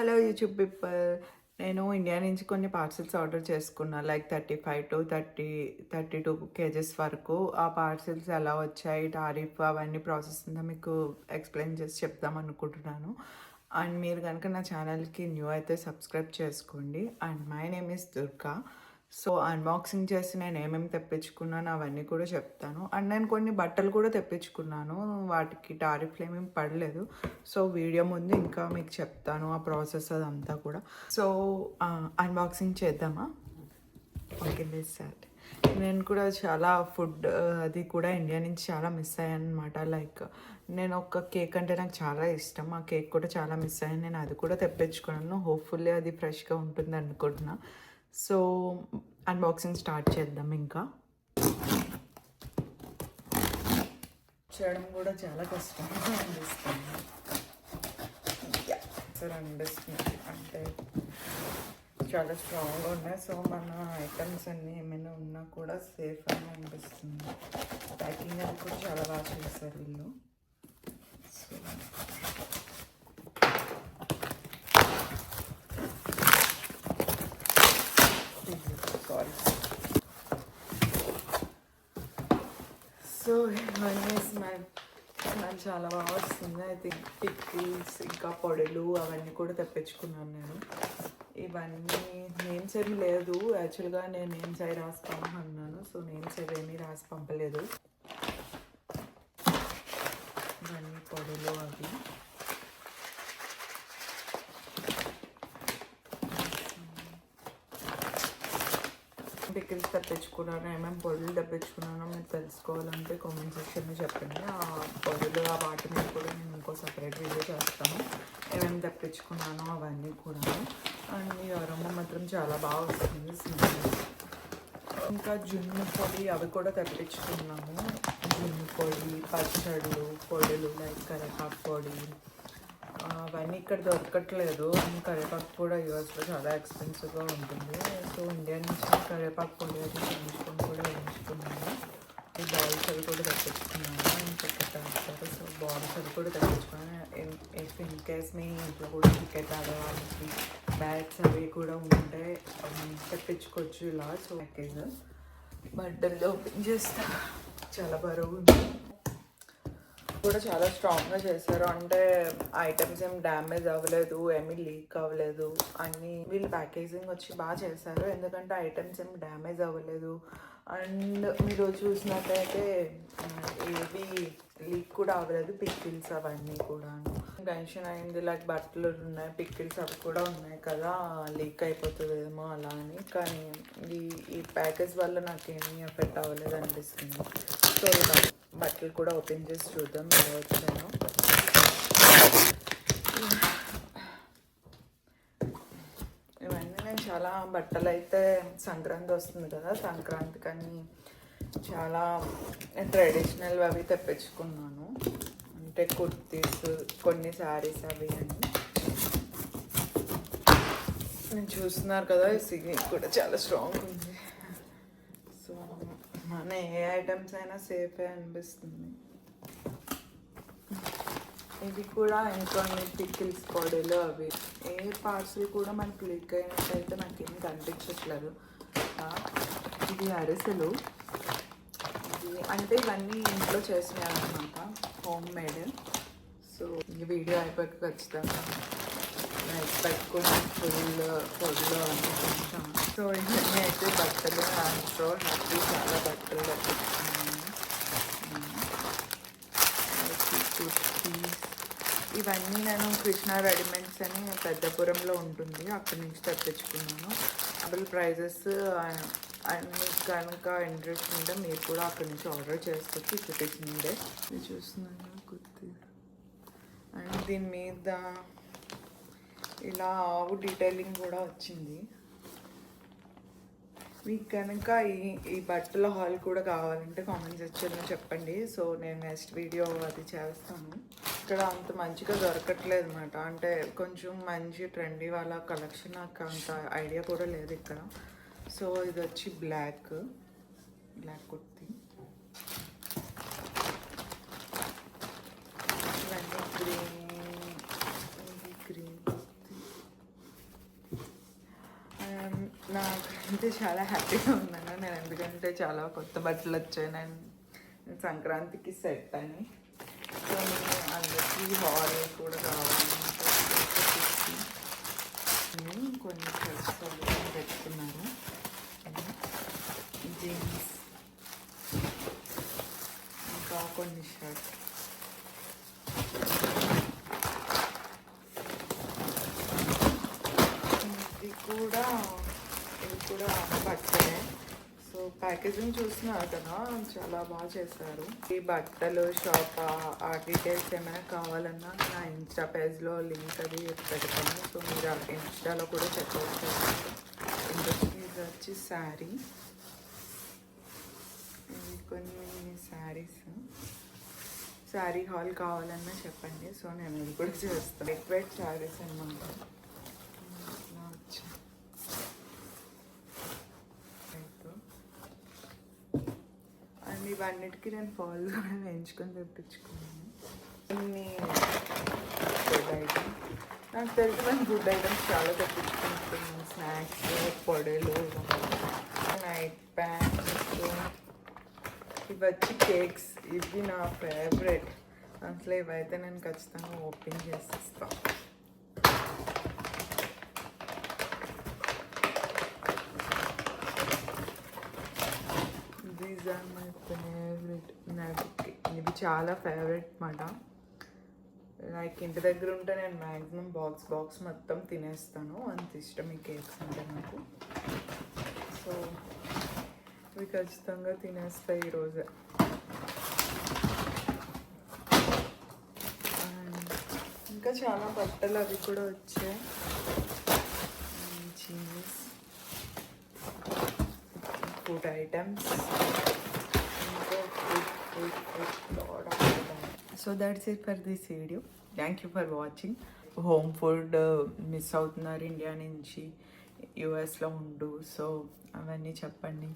Hello YouTube people నేను India నుంచి కొన్ని పార్సిల్స్ ఆర్డర్ చేసుకున్నా like thirty five to thirty thirty two kgs వరకు. ఆ పార్సిల్స్ ఎలా వచ్చాయి టారిఫ్ అవన్నీ ప్రాసెస్ అంతా మీకు ఎక్స్ప్లెయిన్ చేసి చెప్దాం అనుకుంటున్నాను. అండ్ మీరు కనుక నా ఛానల్కి న్యూ అయితే సబ్స్క్రైబ్ చేసుకోండి. And my name is Durga so unboxing చేసి నేను ఏమేమి తెప్పించుకున్నాను అవన్నీ కూడా చెప్తాను. అండ్ నేను కొన్ని బట్టలు కూడా తెప్పించుకున్నాను. వాటికి టారిఫ్లు ఏమేమి పడలేదు. సో వీడియో ముందు ఇంకా మీకు చెప్తాను ఆ ప్రాసెస్ అదంతా కూడా. సో అన్బాక్సింగ్ చేద్దామా? ఓకే సార్ నేను కూడా చాలా ఫుడ్ అది కూడా ఇండియా నుంచి చాలా మిస్ అయ్యాను అనమాట లైక్ నేను ఒక కేక్ అంటే నాకు చాలా ఇష్టం. ఆ కేక్ కూడా చాలా మిస్ అయ్యాను. నేను అది కూడా తెప్పించుకున్నాను. హోప్ఫుల్లీ అది ఫ్రెష్గా ఉంటుంది అనుకుంటున్నాను సో అన్బాక్సింగ్ స్టార్ట్ చేద్దాం ఇంకా. చేయడం కూడా చాలా కష్టంగా అనిపిస్తుంది సార్ అనిపిస్తుంది అంటే చాలా స్ట్రాంగ్గా ఉన్నాయి. సో మన ఐటమ్స్ అన్నీ ఏమైనా ఉన్నా కూడా సేఫ్ అని అనిపిస్తుంది. ప్యాకింగ్ అది కూడా చాలా బాగా చేస్తారు వీళ్ళు సో సారీ సో ఇవన్నీ స్మెల్ స్మెల్ చాలా బాగా వస్తుంది. అయితే పిక్కిల్స్ ఇంకా పొడులు అవన్నీ కూడా తెప్పించుకున్నాను నేను. ఇవన్నీ నేమ్స్ ఏమి లేదు. యాక్చువల్గా నేను నేమ్స్ అవి రాసి పంపన్నాను సో నేమ్స్ అవి ఏమీ రాసి పంపలేదు. ఇవన్నీ పొడులు అవి. పికిల్స్ తెప్పించుకున్నాను ఏమేమి పొడులు తెప్పించుకున్నానో మీరు తెలుసుకోవాలంటే కామెంట్ సెక్షన్లో చెప్పండి. ఆ పొడులు ఆ వాటి మీద కూడా నేను ఇంకో సపరేట్ వీడియో చేస్తాను ఏమేమి తెప్పించుకున్నానో అవన్నీ కూడా. అండ్ ఈ అరమ్మ మాత్రం చాలా బాగా వస్తుంది ఇంకా జున్ను పొడి అవి కూడా తెప్పించుకున్నాము. జున్ను పొడి పచ్చళ్ళు పొడులు లైక్ కరేపాకు పొడి అవన్నీ ఇక్కడ దొరకట్లేదు. కరివేపాకు కూడా యూఎస్లో చాలా ఎక్స్పెన్సివ్గా ఉంటుంది. సో ఇండియా నుంచి కరివేపాకు పొడి అది చేయించుకొని కూడా వేయించుకున్నాను. ఈ బాల్స్ అవి కూడా తెప్పించుకున్నాను. క్రికెట్ ఆడతారు సో బాల్స్ అవి కూడా తెప్పించుకున్నాను. ఇఫ్ ఇన్ కేస్ మీ ఇంట్లో కూడా క్రికెట్ ఆడేవాళ్ళకి బ్యాట్స్ అవి కూడా ఉంటే తెప్పించుకోవచ్చు ఇలా. సో ప్యాకేజ్ బట్టల్లో ఓపెన్ చేస్తా. చాలా బరువు ఉంది. కూడా చాలా స్ట్రాంగ్గా చేశారు. అంటే ఐటమ్స్ ఏం డ్యామేజ్ అవ్వలేదు ఏమీ లీక్ అవ్వలేదు అన్నీ వీళ్ళు ప్యాకేజింగ్ వచ్చి బాగా చేశారు. ఎందుకంటే ఐటమ్స్ ఏం డ్యామేజ్ అవ్వలేదు. అండ్ మీరు చూసినట్టయితే ఏవి లీక్ కూడా అవ్వలేదు. పిక్కిల్స్ అవన్నీ కూడా టెన్షన్ అయింది. లైక్ బట్టలు ఉన్నాయి. పిక్కిల్స్ అవి కూడా ఉన్నాయి కదా. లీక్ అయిపోతుందేమో అలా అని. కానీ ఈ ఈ ప్యాకేజ్ వల్ల నాకేమీ ఎఫెక్ట్ అవ్వలేదు అనిపిస్తుంది. సో ఇలా బట్టలు కూడా ఓపెన్ చేసి చూద్దాం ఎలా వచ్చాను ఇవన్నీ నేను చాలా బట్టలు అయితే సంక్రాంతి వస్తుంది కదా సంక్రాంతి కానీ చాలా ట్రెడిషనల్ అవి తెప్పించుకున్నాను. అంటే కుర్తీస్ కొన్ని శారీస్ అవి అని. నేను చూస్తున్నారు కదా ఈ సిగి కూడా చాలా స్ట్రాంగ్ ఉంది. మన ఏ ఐటమ్స్ అయినా సేఫే అనిపిస్తుంది. ఇది కూడా ఇంకొన్ని పిక్కిల్స్ పొడిలు అవి. ఏ పార్సల్ కూడా మనకి లీక్ అయినట్టయితే ఏం కనిపించట్లేదు. ఇది అరిసెలు. ఇది అంటే ఇవన్నీ ఇంట్లో చేసినాయి అనమాట హోమ్ మేడ్. సో ఈ వీడియో అయిపోయాక ఖచ్చితంగా నైట్ పెట్టుకుని ఫుల్ పొడిలో అన్నీ కొంచెం సో ఇవన్నీ అయితే బట్టలు సో హ్యాపీ చాలా బట్టలు తెప్పించుకున్నాను కుర్తీస్ ఇవన్నీ నేను కృష్ణ రెడీమేడ్స్ అని పెద్దపురంలో ఉంటుంది అక్కడి నుంచి తెప్పించుకున్నాను అసలు ప్రైజెస్ అండ్ మీకు కనుక ఇంట్రెస్ట్ ఉంటే మీరు కూడా అక్కడి నుంచి ఆర్డర్ చేసుకోవచ్చు చూపించిందే ఇది చూస్తున్నాను కుర్తీ అండ్ దీని మీద ఇలా ఆవు డీటెయిలింగ్ కూడా వచ్చింది. మీకు కనుక ఈ ఈ బట్టల హాల్ కూడా కావాలంటే కామెంట్ సెక్షన్లో చెప్పండి. సో నేను నెక్స్ట్ వీడియో అది చేస్తాను. ఇక్కడ అంత మంచిగా దొరకట్లేదు అనమాట అంటే కొంచెం మంచి ట్రెండీ వాళ్ళ కలెక్షన్ నాకు అంత ఐడియా కూడా లేదు ఇక్కడ. సో ఇది వచ్చి బ్లాక్ బ్లాక్ కుర్తి కుర్తి. అంటే చాలా హ్యాపీగా ఉన్నాను నేను ఎందుకంటే చాలా కొత్త బట్టలు వచ్చాయి. నేను సంక్రాంతికి సెట్ అని. సో నేను అందరికీ హాల్ కూడా కావాలని నేను కొన్ని షర్ట్స్ పెట్టుకున్నాను. జీన్స్. ఇంకా కొన్ని షర్ట్ ఇది కూడా ఇది కూడా బట్టలే. సో ప్యాకేజింగ్ చూస్తున్నారు కదా చాలా బాగా చేశారు. ఈ బట్టలు షాప్ ఆ- డీటెయిల్స్ ఏమైనా కావాలన్నా నా ఇన్స్టా పేజ్లో లింక్ అది పెడతాను. సో మీరు ఆ ఇన్స్టాలో కూడా చెక్ చేసుకోవచ్చు. ఇది వచ్చి శారీ. ఇవి కొన్ని శారీస్. శారీ హాల్ కావాలన్నా చెప్పండి. సో నేను అది కూడా చేస్తాను. లిక్విడ్ వెయిట్ శారీస్ అనమాట ఇట్లా వచ్చి రైతు అండ్ ఇవన్నిటికీ నేను ఫాల్ కూడా వేయించుకొని తెప్పించుకున్నాను. కొన్ని ఫుడ్ ఐటమ్ నాకు తెలిసి నేను ఫుడ్ ఐటమ్స్ చాలా తెప్పించుకుంటున్నాను. స్నాక్స్ పొడలు నైట్ ప్యాంట్స్ ఇవి వచ్చి కేక్స్ ఇవి నా ఫేవరెట్ అసలు ఇవైతే నేను ఖచ్చితంగా ఓపెన్ చేసిస్తాను దీస్ ఆర్ మై ఫేవరెట్ నాకు ఇవి చాలా ఫేవరెట్ మాట. లైక్ ఇంటి దగ్గర ఉంటే నేను మ్యాక్సిమం బాక్స్ బాక్స్ మొత్తం తినేస్తాను. అంత ఇష్టం ఈ కేక్స్ అంటే నాకు. సో ఇవి ఖచ్చితంగా తినేస్తాయి ఈరోజే ఇంకా చాలా బట్టలు అవి కూడా వచ్చాయి jeans food items food so that's it for this video thank you for watching home food miss అవుతున్నారు ఇండియా నుంచి యూఎస్లో ఉండు. సో అవన్నీ చెప్పండి.